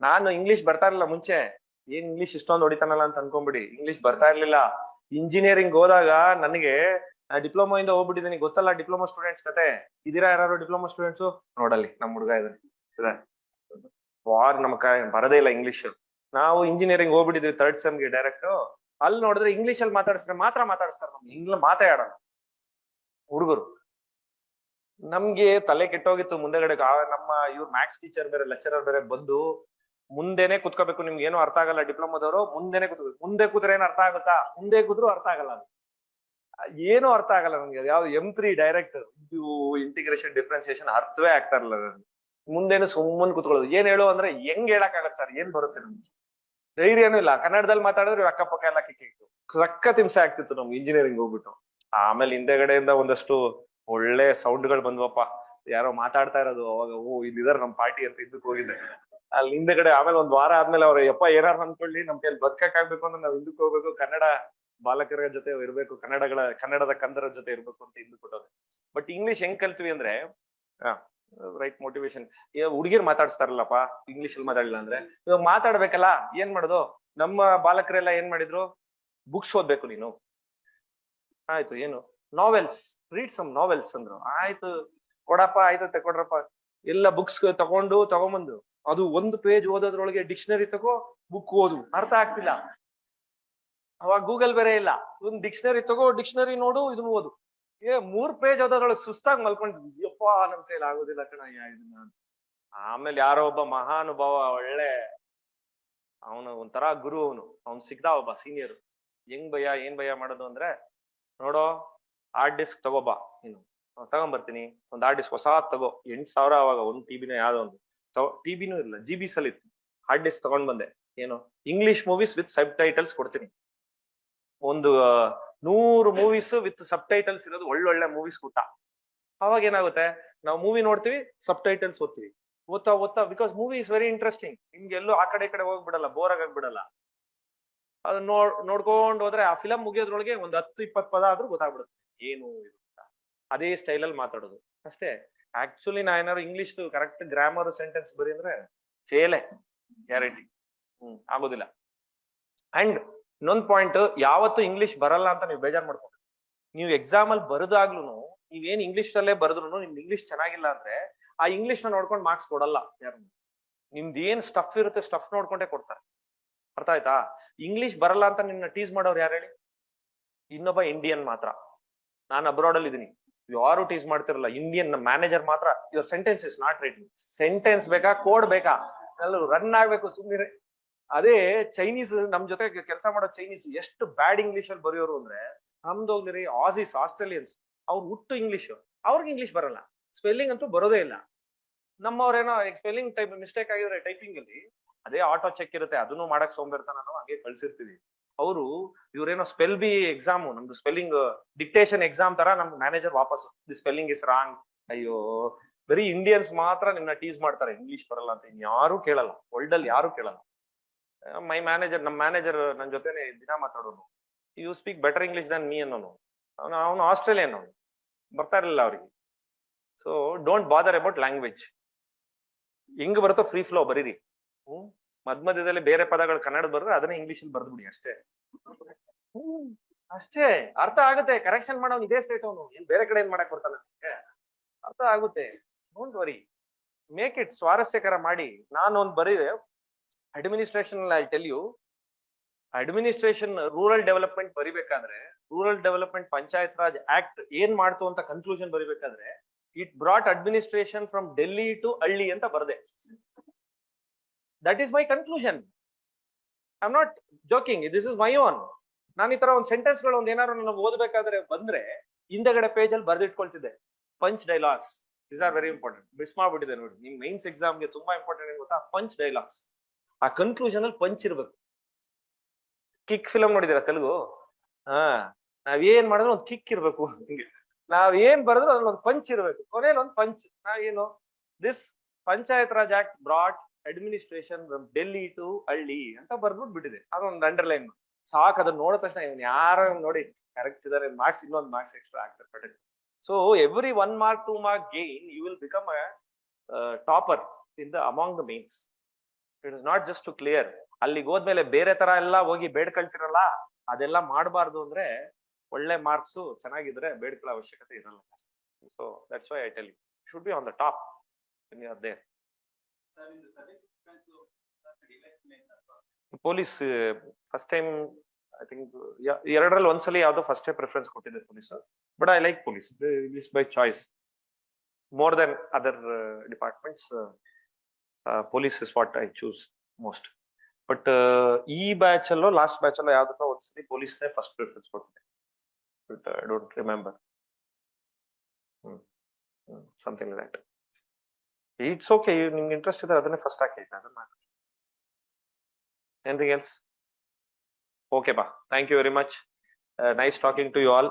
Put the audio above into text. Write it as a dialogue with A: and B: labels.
A: ನಾನು ಇಂಗ್ಲಿಷ್ ಬರ್ತಾ ಇರ್ಲಿಲ್ಲ ಮುಂಚೆ. ಏನ್ ಇಂಗ್ಲಿಷ್ ಇಷ್ಟೊಂದು ಹೊಡಿತಾನಲ್ಲ ಅಂತ ಅನ್ಕೊಂಬಿಡಿ ಇಂಗ್ಲಿಷ್ ಬರ್ತಾ ಇರ್ಲಿಲ್ಲ. ಇಂಜಿನಿಯರಿಂಗ್ ಹೋದಾಗ ನನಗೆ ಡಿಪ್ಲೊಮಾ ಇಂದ ಹೋಗ್ಬಿಟ್ಟಿದ್ದೀನಿ ಗೊತ್ತಲ್ಲ ಡಿಪ್ಲೊಮಾ ಸ್ಟೂಡೆಂಟ್ಸ್ ಕತೆ? ಇದೀರಾ ಯಾರು ಡಿಪ್ಲೊಮಾ ಸ್ಟೂಡೆಂಟ್ಸ್ ನೋಡಲ್ಲಿ, ನಮ್ ಹುಡುಗ ಇದಾನೆ. ವಾರ್ ನಮ್ ಬರದೇ ಇಲ್ಲ ಇಂಗ್ಲಿಷ್ ನಾವು ಇಂಜಿನಿಯರಿಂಗ್ ಹೋಗ್ಬಿಟ್ಟಿದ್ವಿ ಥರ್ಡ್ ಸೆಮ್ಗೆ ಡೈರೆಕ್ಟ್ ಅಲ್ಲಿ ನೋಡಿದ್ರೆ ಇಂಗ್ಲಿಷ್ ಅಲ್ಲಿ ಮಾತಾಡಿಸ್ತಾರೆ ಮಾತ್ರ ಮಾತಾಡಿಸ್ತಾರೆ ನಮ್ಗೆ. ಇಂಗ್ಲ ಮಾತಾಡೋಣ ಹುಡುಗರು. ನಮ್ಗೆ ತಲೆ ಕೆಟ್ಟೋಗಿತ್ತು ಮುಂದೆಗಡೆ. ನಮ್ಮ ಇವ್ರು ಮ್ಯಾಥ್ಸ್ ಟೀಚರ್ ಬೇರೆ ಲೆಕ್ಚರರ್ ಬೇರೆ ಬಂದು ಮುಂದೆನೆ ಕುತ್ಕೋಬೇಕು, ನಿಮ್ಗೆ ಏನು ಅರ್ಥ ಆಗಲ್ಲ ಡಿಪ್ಲೊಮಾದವರು, ಮುಂದೆನೆ ಕೂತ್ಕೋಬೇಕು ಮುಂದೆ ಕೂತ್ರೆ ಏನ್ ಅರ್ಥ ಆಗುತ್ತಾ? ಮುಂದೆ ಕೂತ್ರು ಅರ್ಥ ಆಗಲ್ಲ. ಏನು ಅರ್ಥ ಆಗಲ್ಲ ನಮ್ಗೆ ಅದು. ಯಾವ್ದು M three direct integration differentiation ಅರ್ಥವೇ ಆಗ್ತಾ ಇರಲ್ಲ ನನ್ಗೆ ಮುಂದೇನು ಸುಮ್ಮನೆ ಕುತ್ಕೊಳ್ಳೋದು. ಏನ್ ಹೇಳು ಅಂದ್ರೆ ಹೆಂಗ್ ಹೇಳಕ್ ಆಗತ್ತೆ ಸರ್? ಏನ್ ಬರುತ್ತೆ ನಮ್ಗೆ? ಧೈರ್ಯನೂ ಇಲ್ಲ. ಕನ್ನಡದಲ್ಲಿ ಮಾತಾಡಿದ್ರೆ ಅಕ್ಕಪಕ್ಕ ಎಲ್ಲ ಕಿಕ್ಕಿತ್ತು ಸಕ್ಕ ತಿಂಸೆ ಆಗ್ತಿತ್ತು ನಮ್ಗೆ ಇಂಜಿನಿಯರಿಂಗ್ ಹೋಗ್ಬಿಟ್ಟು. ಆಮೇಲೆ ಹಿಂದೆಗಡೆಯಿಂದ ಒಂದಷ್ಟು ಒಳ್ಳೆ ಸೌಂಡ್ಗಳು ಬಂದ್ವಪ್ಪ. ಯಾರೋ ಮಾತಾಡ್ತಾ ಇರೋದು. ಅವಾಗ, ಓ, ಇಲ್ಲಿದಾರೆ ನಮ್ ಪಾರ್ಟಿ ಅಂತ ಇದ್ದಕ್ಕೆ ಹೋಗಿದ್ದೆ. ಅಲ್ಲಿ ಹಿಂದೆಗಡೆ ಆಮೇಲೆ ಒಂದ್ ವಾರ ಆದ್ಮೇಲೆ ಅವ್ರ, ಯಪ್ಪ ಏನಾರು ಅನ್ಕೊಳ್ಳಿ, ನಮ್ ಕೈಲಿ ಬದುಕಕ್ ಅಂದ್ರೆ ನಾವ್ ಹಿಂದಕ್ ಹೋಗ್ಬೇಕು. ಕನ್ನಡ ಬಾಲಕರ ಜೊತೆ ಇರ್ಬೇಕು, ಕನ್ನಡಗಳ, ಕನ್ನಡದ ಕಂದರ ಜೊತೆ ಇರ್ಬೇಕು ಅಂತ ಹಿಂದಕ್ಕೆ ಕೊಟ್ಟೋದೆ ಬಟ್ ಇಂಗ್ಲಿಷ್ ಹೆಂಗ್ ಕಲ್ತ್ವಿ ಅಂದ್ರೆ ರೈಟ್ ಮೋಟಿವೇಶನ್ ಹುಡುಗಿರ್ ಮಾತಾಡ್ಸ್ತಾರಲ್ಲಪ್ಪ ಇಂಗ್ಲಿಷ್ ಅಲ್ಲಿ ಮಾತಾಡಿಲ್ಲ ಅಂದ್ರೆ, ಇವಾಗ ಮಾತಾಡ್ಬೇಕಲ್ಲ, ಏನ್ ಮಾಡೋದು? ನಮ್ಮ ಬಾಲಕರೆಲ್ಲ ಏನ್ ಮಾಡಿದ್ರು? ಬುಕ್ಸ್ ಓದ್ಬೇಕು ನೀನು. ಆಯ್ತು, ಏನು? ನಾವೆಲ್ಸ್ ರೀಡ್ ಸಮ್ ನಾವೆಲ್ಸ್ ಅಂದ್ರು. ಆಯ್ತು, ಕೊಡಪ್ಪ, ಆಯ್ತು, ತಕೊಡ್ರಪ್ಪ. ಎಲ್ಲ ಬುಕ್ಸ್ ತಗೊಂಡು ತಗೊಂಬಂದು ಅದು ಒಂದು ಪೇಜ್ ಓದೋದ್ರೊಳಗೆ ಡಿಕ್ಷನರಿ ತಗೋ ಬುಕ್ ಓದು. ಅರ್ಥ ಆಗ್ತಿಲ್ಲ. ಅವಾಗ ಗೂಗಲ್ ಬೇರೆ ಇಲ್ಲ. ಒಂದು ಡಿಕ್ಷನರಿ ತಗೋ ಡಿಕ್ಷನರಿ ನೋಡು, ಇದನ್ನ ಓದು. ಏ, ಮೂರ್ ಪೇಜ್ ಓದೋದ್ರೊಳಗೆ ಸುಸ್ತಾಗಿ ಮಲ್ಕೊಂಡಿದ್ವಿ ಯಪ್ಪ ನಮ್ ಕೈಲಿ ಆಗೋದಿಲ್ಲ ಕಣ ಇದನ್ನ. ಆಮೇಲೆ ಯಾರೋ ಒಬ್ಬ ಮಹಾನುಭಾವ, ಒಳ್ಳೆ ಅವನು ಒಂಥರ ಗುರು ಅವನು. ಅವ್ನು ಸಿಗ್ದ ಒಬ್ಬ ಸೀನಿಯರ್ ಹೆಂಗ್ ಭಯ, ಏನ್ ಭಯ ಮಾಡೋದು ಅಂದ್ರೆ, ನೋಡೋ ಹಾರ್ಡ್ ಡಿಸ್ಕ್ ತಗೋಬಾ ನಾನ್. ತಗೊಂಬರ್ತೀನಿ. ಒಂದ್ ಹಾರ್ಡ್ ಡಿಸ್ಕ್ ಹೊಸ ತಗೋ. ಎಂಟ್ ಸಾವಿರ ಅವಾಗ ಒಂದ್ ಟಿಬಿನ ಯಾವ್ದೋ ಒಂದು. ಟಿಬಿನೂ ಇಲ್ಲ ಜಿ ಬಿ ಇತ್ತು ಹಾರ್ಡ್ ಡಿಸ್ಕ್ ತಗೊಂಡ್ ಬಂದೆ. ಏನು? English movies with subtitles ಕೊಡ್ತೀನಿ. ಒಂದು ನೂರು ಮೂವೀಸ್ ವಿತ್ ಸಬ್ ಟೈಟಲ್ಸ್ ಇರೋದು ಒಳ್ಳೊಳ್ಳೆ ಮೂವೀಸ್ ಕೂಟ ಅವಾಗ ಏನಾಗುತ್ತೆ? ನಾವು ಮೂವಿ ನೋಡ್ತೀವಿ ಸಬ್ ಟೈಟಲ್ಸ್ ಓದ್ತೀವಿ. ಓದ್ತಾ ಓದ್ತಾ because movie is very interesting ನಿಮ್ಗೆ ಎಲ್ಲೂ ಆ ಕಡೆ ಕಡೆ ಹೋಗ್ಬಿಡಲ್ಲ ಬೋರ್ ಆಗ್ಬಿಡಲ್ಲ ಅದನ್ನ ನೋಡ್ ನೋಡ್ಕೊಂಡ್ ಹೋದ್ರೆ ಆ ಫಿಲಂ ಮುಗಿಯೋದ್ರೊಳಗೆ ಒಂದ್ ಹತ್ತು, ಇಪ್ಪತ್ತು ಪದ ಆದ್ರೂ ಗೊತ್ತಾಗ್ಬಿಡುತ್ತೆ. ಏನು ಅದೇ ಸ್ಟೈಲ್ ಅಲ್ಲಿ ಮಾತಾಡೋದು. ಅಷ್ಟೇ. ಆಕ್ಚುಲಿ ನಾ ಏನಾರು ಇಂಗ್ಲಿಷ್ ಕರೆಕ್ಟ್ ಗ್ರಾಮರ್ ಸೆಂಟೆನ್ಸ್ ಬರಿ ಅಂದ್ರೆ ಫೇಲೆ ಗ್ಯಾರಂಟಿ ಹ್ಮ್. ಆಗೋದಿಲ್ಲ. ಅಂಡ್ ಇನ್ನೊಂದ್ ಪಾಯಿಂಟ್ ಯಾವತ್ತು ಇಂಗ್ಲಿಷ್ ಬರಲ್ಲ ಅಂತ ನೀವು ಬೇಜಾರ್ ಮಾಡ್ಕೊಂಡು ನೀವು ಎಕ್ಸಾಮ್ ಅಲ್ಲಿ ಬರದಾಗ್ಲೂ ನೀವೇನ್ ಇಂಗ್ಲಿಷ್ ಅಲ್ಲೇ ಬರೆದ್ರು ನಿಮ್ದು ಇಂಗ್ಲಿಷ್ ಚೆನ್ನಾಗಿಲ್ಲ ಅಂದ್ರೆ ಆ ಇಂಗ್ಲಿಷ್ನ ನೋಡ್ಕೊಂಡು ಮಾರ್ಕ್ಸ್ ಕೊಡಲ್ಲ ಯಾರು. ನಿಮ್ದು ಏನ್ ಸ್ಟಫ್ ಇರುತ್ತೆ ಸ್ಟಫ್ ನೋಡ್ಕೊಂಡೇ ಕೊಡ್ತಾರೆ. ಅರ್ಥ ಆಯ್ತಾ? ಇಂಗ್ಲಿಷ್ ಬರಲ್ಲ ಅಂತ ನಿನ್ನ ಟೀಸ್ ಮಾಡೋರು ಯಾರು ಹೇಳಿ? ಇನ್ನೊಬ್ಬ ಇಂಡಿಯನ್ ಮಾತ್ರ. ನಾನು ಅಬ್ರಾಡ್ ಅಲ್ಲಿ ಇದೀನಿ ಯಾರು ಟೀಸ್ ಮಾಡ್ತಿರಲ್ಲ? ಇಂಡಿಯನ್ ಮ್ಯಾನೇಜರ್ ಮಾತ್ರ your sentence is not writing sentence ಬೇಕಾ ಕೋಡ್ ಬೇಕಾ? ಎಲ್ಲರೂ ರನ್ ಆಗ್ಬೇಕು ಸುಮ್ಮನೆ ಅದೇ ಚೈನೀಸ್ ನಮ್ ಜೊತೆ ಕೆಲಸ ಮಾಡೋ ಚೈನೀಸ್ ಎಷ್ಟು ಬ್ಯಾಡ್ ಇಂಗ್ಲಿಷ್ ಅಲ್ಲಿ ಬರೆಯೋರು ಅಂದ್ರೆ, ನಮ್ದು ಹೋಗ್ಲಿರಿ ಆಸಿಸ್ ಆಸ್ಟ್ರೇಲಿಯನ್ಸ್ ಅವ್ರು ಹುಟ್ಟು ಇಂಗ್ಲಿಷ್ ಅವ್ರಿಗೆ ಇಂಗ್ಲಿಷ್ ಬರಲ್ಲ. ಸ್ಪೆಲ್ಲಿಂಗ್ ಅಂತೂ ಬರೋದೇ ಇಲ್ಲ. ನಮ್ಮವ್ರೇನೋ ಸ್ಪೆಲ್ಲಿಂಗ್ ಟೈಪ್ ಮಿಸ್ಟೇಕ್ ಆಗಿದ್ರೆ ಟೈಪಿಂಗ್ ಅಲ್ಲಿ, ಅದೇ ಆಟೋ ಚೆಕ್ ಇರುತ್ತೆ, ಅದನ್ನು ಮಾಡಕ್ ಸೋಂಬೇರ್ತಾನ ನಾವು ಹಂಗೆ ಕಳ್ಸಿರ್ತೀವಿ. ಅವರು ಇವ್ರೇನೋ ಸ್ಪೆಲ್ ಬಿ ಎಕ್ಸಾಮ್ ನಮ್ದು ಸ್ಪೆಲ್ಲಿಂಗ್ ಡಿಕ್ಟೇಷನ್ ಎಕ್ಸಾಮ್ ತರ ನಮ್ ಮ್ಯಾನೇಜರ್ ವಾಪಸ್ ದಿ ಸ್ಪೆಲ್ಲಿಂಗ್ ಇಸ್ ರಾಂಗ್ ಅಯ್ಯೋ, ಬರೀ ಇಂಡಿಯನ್ಸ್ ಮಾತ್ರ ನಿನ್ನ ಟೀಸ್ ಮಾಡ್ತಾರೆ. ಇಂಗ್ಲಿಷ್ ಬರಲ್ಲ ಅಂತ ಯಾರು ಕೇಳಲ್ಲ. ವರ್ಲ್ಡ್ ಅಲ್ಲಿ ಯಾರು ಕೇಳಲ್ಲ. ಮೈ ಮ್ಯಾನೇಜರ್ ನಮ್ ಮ್ಯಾನೇಜರ್ ನನ್ನ ಜೊತೆನೆ ದಿನ ಮಾತಾಡೋನು you speak better English than me ಅನ್ನೋನು. ಅವನು ಅವನು ಆಸ್ಟ್ರೇಲಿಯನ್ ಅವನು. ಬರ್ತಾ ಇರಲಿಲ್ಲ ಅವ್ರಿಗೆ. So don't bother about language ಹೆಂಗ್ ಬರುತ್ತೋ ಫ್ರೀ ಫ್ಲೋ ಬರೀರಿ. ಹ್ಮ್? ಮಧ್ಯ ಮಧ್ಯದಲ್ಲಿ ಬೇರೆ ಪದಗಳು ಕನ್ನಡ ಬರೆದ್ರೆ ಅದನ್ನೇ ಇಂಗ್ಲಿಷ್ ಅಲ್ಲಿ ಬರ್ದು ಅಷ್ಟೇ. ಅಷ್ಟೇ. ಅರ್ಥ ಆಗುತ್ತೆ. ಕರೆಕ್ಷನ್ ಮಾಡೋನು ಇದೇ ಸ್ಟೇಟ್ ಅವನು. ಏನ್ ಬೇರೆ ಕಡೆ ಏನ್ ಮಾಡಕ್ ಬರ್ತಾನೆ? ಅರ್ಥ ಆಗುತ್ತೆ. ಡೋಂಟ್ ವರಿ ಮೇಕ್ ಇಟ್ ಸ್ವಾರಸ್ಯಕರ ಮಾಡಿ. ನಾನು ಒಂದ್ ಬರೀದೆ administration I tell you administration rural development ಬರಿಬೇಕಾದ್ರೆ rural development panchayat raj act ಏನ್ ಮಾಡ್ತು ಅಂತ conclusion ಬರಿಬೇಕಾದ್ರೆ it brought administration from Delhi to ಹಳ್ಳಿ ಅಂತ ಬರ್ದೆ. That is my conclusion I not joking this is my own ನಾನು ಈ ತರ ಒಂದು ಸೆಂಟೆನ್ಸ್ಗಳು ಒಂದ್ ಏನಾದ್ರು ನಾನು ಓದಬೇಕಾದ್ರೆ ಬಂದ್ರೆ ಹಿಂದಗಡೆ ಪೇಜ್ ಅಲ್ಲಿ ಬರ್ದಿಟ್ಕೊಳ್ತಿದ್ದೆ. Punch dialogues this are very important miss ಮಾಡ್ಬಿಟ್ಟಿದೆ ನೋಡಿ. ನಿಮ್ ಮೈನ್ಸ್ ಎಕ್ಸಾಮ್ಗೆ ತುಂಬಾ ಇಂಪಾರ್ಟೆಂಟ್ ಏನ್ ಗೊತ್ತಾ? ಪಂಚ್ ಡೈಲಾಗ್ಸ್ ಆ ಕನ್ಕ್ಲೂಷನ್ ಅಲ್ಲಿ ಪಂಚ್ ಇರ್ಬೇಕು. ಕಿಕ್ ಫಿಲಂ ನೋಡಿದಿರ ತೆಲುಗು? ಹಾ. ನಾವ್ ಏನ್ ಮಾಡಿದ್ರು ಒಂದ್ ಕಿಕ್ ಇರ್ಬೇಕು ನಾವ್ ಏನ್ ಬರೆದ್ರು ಅದ್ರಲ್ಲಿ ಒಂದು ಪಂಚ್ ಇರ್ಬೇಕು. ಕೊನೆಯಲ್ಲಿ ಒಂದು ಪಂಚ್ ನಾವೇನು this panchayat raj act brought administration Delhi to ಹಳ್ಳಿ ಅಂತ ಬರ್ಬಿಟ್ಟು ಬಿಟ್ಟಿದೆ. ಅದೊಂದು ಅಂಡರ್ಲೈನ್ ಸಾಕ್ ಅದನ್ನ ನೋಡಿದ ತಕ್ಷಣ ಇವ್ನು ಯಾರ ನೋಡಿ ಕರೆಕ್ಟ್ ಇದಾರೆ ಮಾರ್ಕ್ಸ್ ಇನ್ನೊಂದು ಮಾರ್ಕ್ಸ್ ಎಕ್ಸ್ಟ್ರಾ ಆಗ್ತಾರೆ so every one mark two mark gain you will become a topper in the among the means it is not just to clear ಅಲ್ಲಿಗೆ ಹೋದ್ಮೇಲೆ ಬೇರೆ ತರ ಎಲ್ಲ ಹೋಗಿ ಬೇಡ್ಕೊಳ್ತಿರಲ್ಲ, ಅದೆಲ್ಲ ಮಾಡಬಾರ್ದು ಅಂದ್ರೆ ಒಳ್ಳೆ ಮಾರ್ಕ್ಸ್ ಚೆನ್ನಾಗಿದ್ರೆ ಬೇಡ್ಕೊಳ್ಳೋ ಅವಶ್ಯಕತೆ ಇರಲ್ಲ. So that's why I tell you should be on the top are there police first time I think ಎರಡರಲ್ಲಿ ಒಂದ್ಸಲಿ ಯಾವ್ದೋ ಫಸ್ಟ್ ಪ್ರಿಫರೆನ್ಸ್ ಕೊಟ್ಟಿದೆ police but I like police is by choice more then other departments police is what I choose most but ಈ batch ಅಲ್ಲೋ last batch ಅಲ್ಲೋ ಯಾವ್ದಕ್ಕೋ ಒಂದ್ಸಲಿ police first preference ಕೊಟ್ಟಿದೆ. But I don't remember something that it's okay ನಿಮ್ಗೆ interest ಇದೆ ಅದನ್ನೇ first ಹಾಕಿ ಎನಿಥಿಂಗ್ ಎಲ್ಸ್ ಓಕೆ ಬಾ thank you very much nice talking to you all